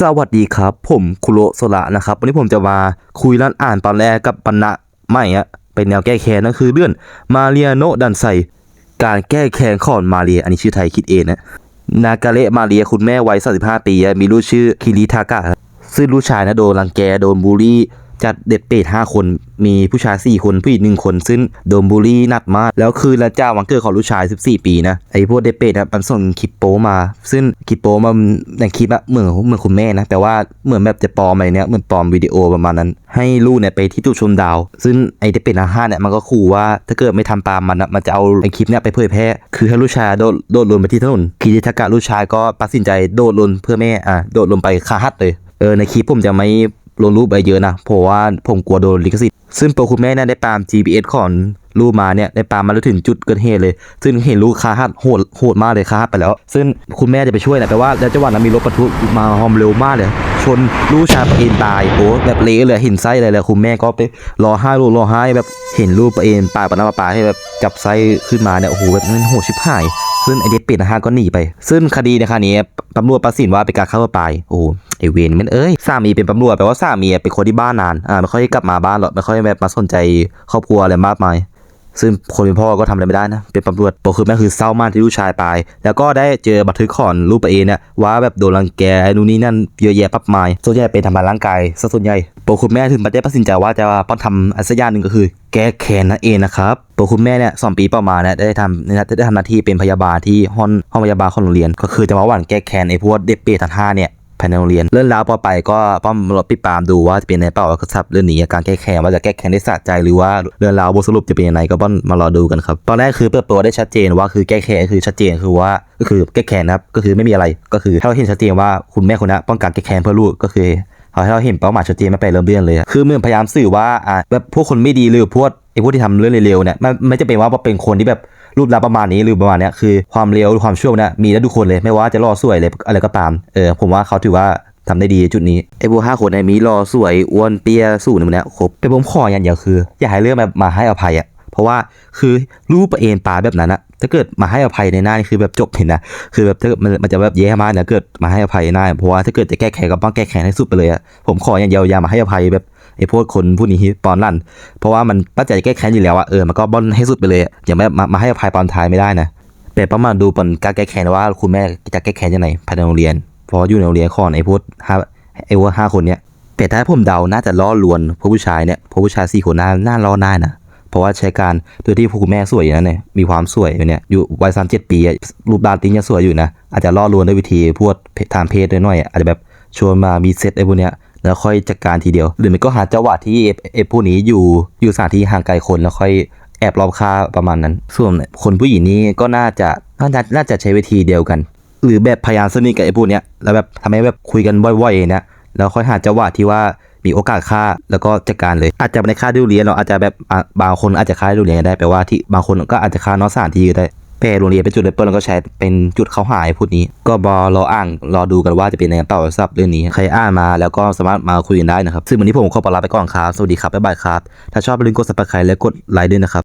สวัสดีครับ ผมคุโรโซระนะครับวันนี้ผมจะมาคุยร้านอ่านตอนแรกกับปันนะใหม่อะเป็นแนวแก้แค้นนั่นคือเรื่องมาเรียโนดันไซการแก้แค้นของมาเรียอันนี้ชื่อไทยคิดเองนะนากาเระมาเรียคุณแม่วัย35ปีมีลูกชื่อคิริทากะซึ่งลูกชายนะโดนรังแกโดนบูลลี่ จัดเด็ดเป็ด5คน มีผู้ชาย4คนผู้หญิงหนึ่งคน ซึ่งโดนบูลลี่นักมากแล้วคืนละเจ้าวันเกิดของลูกชาย 14 ปีนะไอ้พวกเด็ดเป็ดอะมันส่งคลิปโป้มา ซึ่งคลิปโป้มันในคลิปอะเหมือนเหมือนคุณแม่นะ แต่ว่าเหมือนแบบจะปลอมอะไรเนี้ยเหมือนปลอมวิดีโอประมาณนั้น ให้ลูกเนี่ยไปที่จุดชมดาว ซึ่งไอ้เด็ดเป็ดอาห้าเนี่ยมันก็ขู่ว่าถ้าเกิดไม่ทำตามมันอะมันจะเอาไอ้คลิปเนี่ยไปเผยแพร่คือให้ลูกชายโดดโดดลงไปที่ถนนคิริทากะลูกชายก็ตัดสินใจโดดลงเพื่อแม่อะโดดลงไปคาหัดเลยเออในคลิปผมจะไม่ ลงรูปไปเยอะนะเพราะว่าผมกลัวโดนลิขสิทธิ์ซึ่งตัวคุณแม่เนี่ยได้ตาม GPS ของรูปมาเนี่ยได้ตามมาแล้วถึงจุดเกิดเหตุเลย ซึ่งเห็นลูกคาหัดโหดโหดมากเลยคาหัดไปแล้ว ซึ่งคุณแม่จะไปช่วยนะแต่ว่าแล้วจังหวะนั้นมีรถบรรทุกมาหอมเร็วมากเลย ชนลูกชายประเอ็นตายโอ้แบบเละเลยเห็นไส้เลยเลยคุณแม่ก็ไปรอห้ลูกรอไห้แบบเห็นลูกประเอ็นปากปะน้ำปลาให้แบบจับไส้ขึ้นมาเนี่ยโอ้โหแบบนั้นโหดชิบหาย ซึ่งไอเด็กเป็ดนะฮะก็หนีไป ซึ่งคดีในครั้งนี้ตำรวจตัดสินว่าเป็นการฆ่าตัวตายโอ้ไอเวนมันเอ้ยสามีเป็นตำรวจแปลว่าสามีเป็นคนที่บ้านนานอ่าไม่ค่อยกลับมาบ้านหรอกไม่ค่อยแบบมาสนใจครอบครัวอะไรมากมายซึ่งคนเป็นพ่อก็ทำอะไรไม่ได้นะ เป็นตำรวจโตคือแม่คือเศร้ามากที่ลูกชายตายแล้วก็ได้เจอบันทึกของลูกปเองเนี่ยว่าแบบโดนรังแกนู่นนี่นั่นเยอะแยะปับมายส่วนใหญ่เป็นทำร้ายร่างกายซะส่วนใหญ่ โตคุณแม่ถึงมาได้ตัดสินใจว่าจะป้อนทำอันสักอย่างหนึ่งก็คือ แก้แค้นนั่นเองนะครับตัวคุณแม่เนี่ยสองปีประมาณเนี่ยได้ทำได้ทำหน้าที่เป็นพยาบาลที่ห้องห้องพยาบาลของโรงเรียน ก็คือจะมาหว่านแก้แค้นไอ้พวกเด็กเปรตทั้งห้าเนี่ยภายในโรงเรียนเรื่องราวต่อไปก็ป้อมรอปิปามดูว่าจะเป็นในเปล่าก็ทับเรื่องนี้การแก้แค้นว่าจะแก้แค้นได้สะใจหรือว่าเรื่องราวบทสรุปจะเป็นยังไงก็ป้อมมารอดูกันครับตอนแรกคือเปิดตัวได้ชัดเจนว่าคือแก้แค้นคือชัดเจนคือว่าก็คือแก้แค้นนะครับก็คือไม่มีอะไรก็คือถ้าเราเห็นชัดเจนว่าคุณแม่คนนั้นป้องกันแก้แค้นเพื่อลูกก็คือ เอาให้เราเห็นเป้าหมายชัดเจนไม่ไปเริ่มเรื่องเลยอะคือเมื่อพยายามสื่อว่าอะแบบพวกคนไม่ดีหรือพวกไอ้พวกที่ทำเรื่องเร็วๆเนี่ยไม่ไม่จะเป็นว่าเป็นคนที่แบบรูปลักษณ์ประมาณนี้หรือประมาณเนี้ยคือความเร็วหรือความชั่วเนี่ยมีได้ทุกคนเลยไม่ว่าจะรอสวยเลยอะไรก็ตามเออผมว่าเขาถือว่าทำได้ดีจุดนี้ไอ้พวกห้าคนในยมีรอสวยอ้วนเปี้ยสูงเนี่ยครบแต่ผมขออย่างเดียวคือ อย่าให้เรื่องแบบมาให้อภัยอะ เพราะว่าคือรูปเอ็นปลาแบบนั้นอะถ้าเกิดมาให้อภัยในหน้านี่คือแบบจบเห็นนะคือแบบถ้ามันมันจะแบบแย่มากนะเกิดมาให้อภัยได้เพราะว่าถ้าเกิดจะแก้แค้นก็ต้องแก้แค้นให้สุดไปเลยอะผมขออย่างเดียวอย่ามาให้อภัยแบบไอ้พวกคนผู้นี้ตอนลั่น เพราะว่ามันตั้งใจะแก้แค้นอยู่แล้วอะเออมันก็บ้อนให้สุดไปเลยอย่ามามามาให้อภัยตอนท้ายไม่ได้นะแต่ประมาณดูปนการแก้แค้นว่าคุณแม่จะแก้แค้นยังไงภายในโรงเรียนเพราะอยู่ในโรงเรียนของไอ้พวกห้าไอ้พวกห้าคนเนี้ยแต่ถ้าผมเดาน่าจะล่อลวงพวกผู้ชายเนี่ยพวกผู้ชายสี่คนน่าน่าล่อได้นะ เพราะว่าใช้การโดยที่คุณแม่สวยอย่างนั้นเนี่ยมีความสวยอยู่เนี่ยอยู่วัยสามเจ็ดปีรูปร่างติ้งยังสวยอยู่นะอาจจะล่อลวงด้วยวิธีพวกทางเพศด้วยหน่อยอาจจะแบบชวนมามีเซ็ตไอ้พวกเนี้ยแล้วค่อยจัดการทีเดียว หรือไม่ก็หาจังหวะที่ไอ้ไอ้นี้อยู่อยู่สถานที่ห่างไกลคนแล้วค่อยแอบรอบฆ่าประมาณนั้น ส่วนคนผู้หญิงนี้ก็น่าจะน่าจะน่าจะใช้วิธีเดียวกัน หรือแบบพยายามสนิทกับไอ้พวกเนี้ยแล้วแบบทำให้แบบคุยกันบ่อยๆเนี่ยแล้วค่อยหาจังหวะที่ว่า มีโอกาสฆ่าแล้วก็จัดการเลย อาจจะไม่ได้ฆ่าด้วยโรงเรียนเราอาจจะแบบบางคนอาจจะฆ่าด้วยโรงเรียนได้แปลว่าที่บางคนก็อาจจะฆ่านอกสถานที่ได้แต่โรงเรียนเป็นจุดเริ่มต้นแล้วก็ใช้เป็นจุดเข้าหายพูดนี้ ก็บอรออ่างรอดูกันว่าจะเป็นยังไงต่อสำหรับเรื่องนี้ใครอ่านมาแล้วก็สามารถมาคุยกันได้นะครับซึ่งวันนี้ผมขอปลาไปก่อนครับสวัสดีครับบ๊ายบายครับถ้าชอบอย่าลืมกด subscribe และกดไลค์ด้วยนะครับ